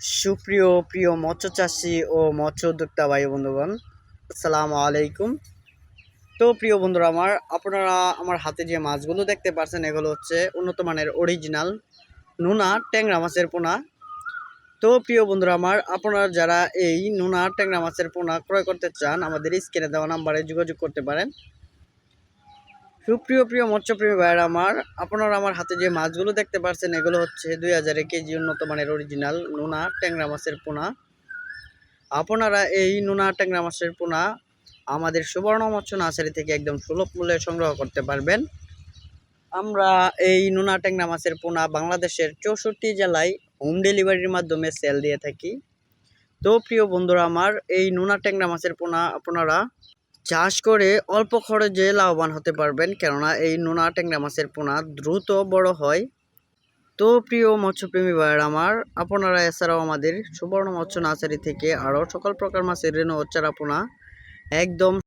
সুপ্রিয় প্রিয় মৎস্য চাষি ও মৎস্য উদ্যোক্তা ভাই বন্ধুগণ, আসসালামু আলাইকুম। তো প্রিয় বন্ধুরা আমার, আপনারা আমার হাতে যে মাছগুলো দেখতে পাচ্ছেন এগুলো হচ্ছে উন্নত মানের অরিজিনাল নোনা ট্যাংরা মাছের পোনা। তো প্রিয় বন্ধুরা আমার, আপনারা যারা এই নোনা ট্যাংরা মাছের পোনা ক্রয় করতে চান, আমাদের স্ক্রিনে দেওয়া নাম্বারে যোগাযোগ করতে পারেন। সুপ্রিয়, প্রিয় মৎস্যপ্রেমী ভাইয়ের, আমার, আপনারা আমার হাতে যে মাছগুলো দেখতে পাচ্ছেন এগুলো হচ্ছে দুই হাজার কেজি উন্নত মানের অরিজিনাল নোনা ট্যাংরা মাছের পোনা। আপনারা এই নোনা ট্যাংরা মাছের পোনা আমাদের সুবর্ণ মৎস্য নার্সারি থেকে একদম সুলভ মূল্যে সংগ্রহ করতে পারবেন। আমরা এই নোনা ট্যাংরা মাছের পোনা বাংলাদেশের চৌষট্টি জেলায় হোম ডেলিভারির মাধ্যমে সেল দিয়ে থাকি। তো, প্রিয় বন্ধুরা, আমার এই নোনা ট্যাংরা মাছের পোনা আপনারা চাষ করে অল্প খরচে লাভবান হতে পারবেন। কেননা এই নোনা ট্যাংরা মাছের পোনা দ্রুত বড় হয়। তো প্রিয় মৎস্যপ্রেমী ভাইয়ের আমার, আপনারা এছাড়াও আমাদের সুবর্ণ মৎস্য নার্সারি থেকে আরও সকল প্রকার মাছের রেণু ও চারা পোনা একদম